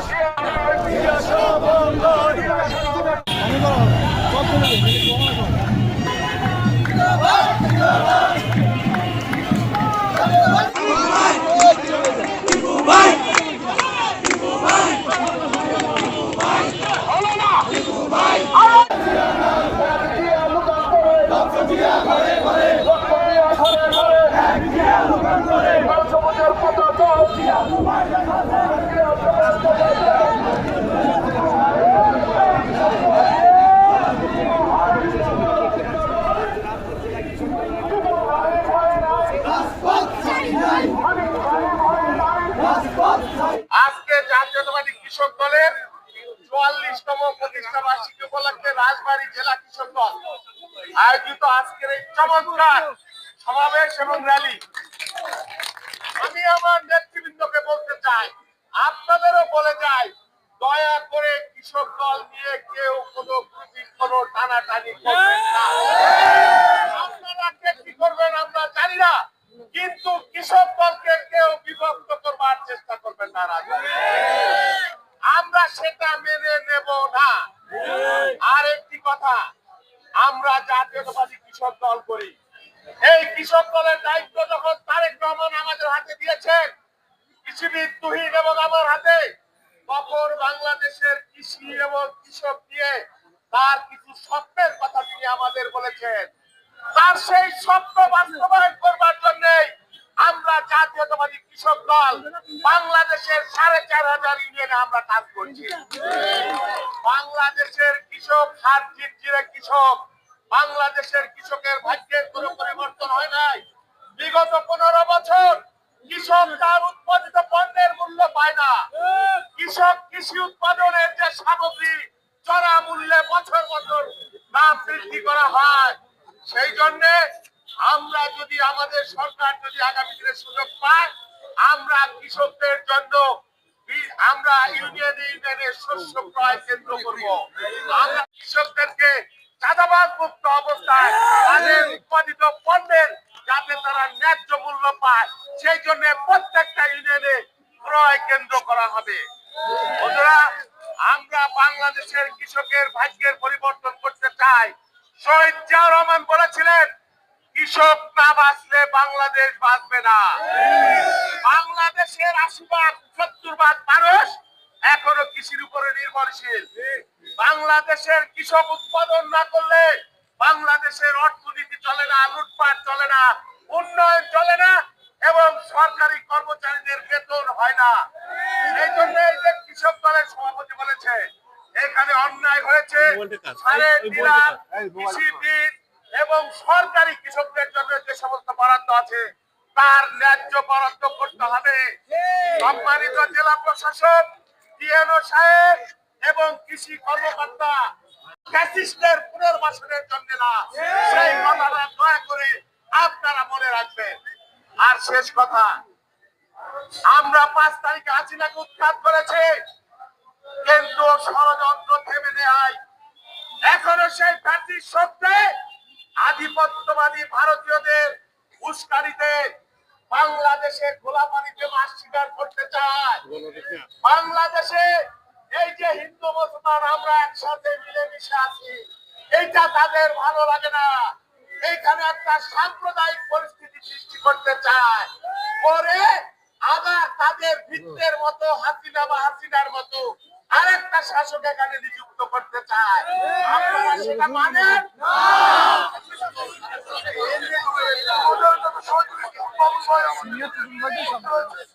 Russia! জাতীয়তাবাদী কৃষক দলের চুয়াল্লিশতম প্রতিষ্ঠা বার্ষিকী উপলক্ষে রাজবাড়ী জেলা কৃষক দল আয়োজিত আজকের এই চমৎকার সমাবেশ এবং র্যালি। আমি আমার নেতৃবৃন্দকে বলতে চাই, আপনাদেরও বলে যাই, দয়া করে কৃষক দল নিয়ে কেউ কোনো কোনো টানাটানি করবেন না আপনারা কে কি করবেন আমরা জানি না কিন্তু কৃষক দলকে কেউ বিভক্ত করবার চেষ্টা করবেন না আমরা সেটা মেনে নেব না। আর একটি কথা, আমরা জাতীয়তাবাদী কৃষক দল করি। এই কৃষক দলের দায়িত্ব যখন তারেক রহমান আমাদের হাতে দিয়েছেন কৃষিবিদ তুহিন এবং আমার হাতে, তখন বাংলাদেশের কৃষি এবং কৃষক নিয়ে তার কিছু স্বপ্নের কথা তিনি আমাদের বলেছেন। তার সেই স্বপ্ন বাস্তবায়ন করবার জন্য আমরা জাতীয়তাবাদী কৃষক দল বাংলাদেশের সাড়ে চার হাজার ইউনিয়নে আমরা কাজ করছি। বাংলাদেশের কৃষক হাত জিরে কৃষক, বাংলাদেশের কৃষকের ভাগ্যের কোনো পরিবর্তন হয় নাই। বিগত পনেরো বছর কৃষক তার উৎপাদিত পণ্যের মূল্য পায় না। কৃষক কৃষি উৎপাদনের যে সামগ্রী চড়া মূল্যে বছর বছর দাম বৃদ্ধি করা হয়, সেই জন্য আমরা যদি আমাদের সরকার যদি আগামী দিনে সুযোগ পায় আমরা কৃষকদের জন্য আমরা ইউনিয়নে ইউনিয়নে শস্য ক্রয় কেন্দ্র করব। আমরা কৃষকদেরকে চাঁদাবাদ মুক্ত অবস্থায় তাদের উৎপাদিত পণ্যের যাতে তারা ন্যায্য মূল্য পায়, সেই জন্য প্রত্যেকটা ইউনিয়নে ক্রয় কেন্দ্র করা হবে। বন্ধুরা, আমরা বাংলাদেশের কৃষকের ভাগ্যের পরিবর্তন করতে চাই। শহীদ জিয়াউর রহমান বলেছিলেন কৃষক না বাঁচলে বাংলাদেশ বাঁচবে না। বাংলাদেশের আশি ভাগ সত্তর ভাগ মানুষ এখনও কৃষির উপরে নির্ভরশীল। বাংলাদেশের কৃষক উৎপাদন না করলে বাংলাদেশের অর্থনীতি চলে না লুটপাট চলে না উন্নয়ন চলে না এবং সরকারি কর্মচারীদের বেতন হয় না। এই জন্য এই যে কৃষক দলের সভাপতি বলেছে এখানে অন্যায় হয়েছে। সাড়ে ডিলার কৃষিবিদ এবং সরকারি কৃষকদের জন্য যে সমস্ত বরাদ্দ আছে, তার ন্যায্য বরাদ্দ করতে হবে। সম্মানিত জেলা প্রশাসক, ডিএনও সাহেব এবং কৃষি কর্মকর্তা ফ্যাসিস্টের পুনর্বাসনের জন্য না, সেই কথাটা দয়া করে আপনারা মনে রাখবেন। আর শেষ কথা, আমরা পাঁচ তারিখে হাসিনাকে উৎখাত করেছে। কিন্তু ষড়যন্ত্র থেমে নেয় এখনও সেই ফ্যাসিস্ট শক্তি আধিপত্যবাদী ভারতীয়দের উস্কানিতে বাংলাদেশের খোলা মাছ শিকার করতে চায়। বাংলাদেশে এই যে হিন্দু, মুসলমান আমরা একসাথে মিলেমিশে আছি, এইটা তাদের ভালো লাগে না। এইখানে একটা সাম্প্রদায়িক পরিস্থিতি সৃষ্টি করতে চায়। পরে আবার তাদের ভিত্তের মতো, হাসিনা বা হাসিনার মতো আরেকটা শাসক এখানে নিযুক্ত করতে চায়। আপনারা সেটা মানেন? Senhor dos Mordos Homens.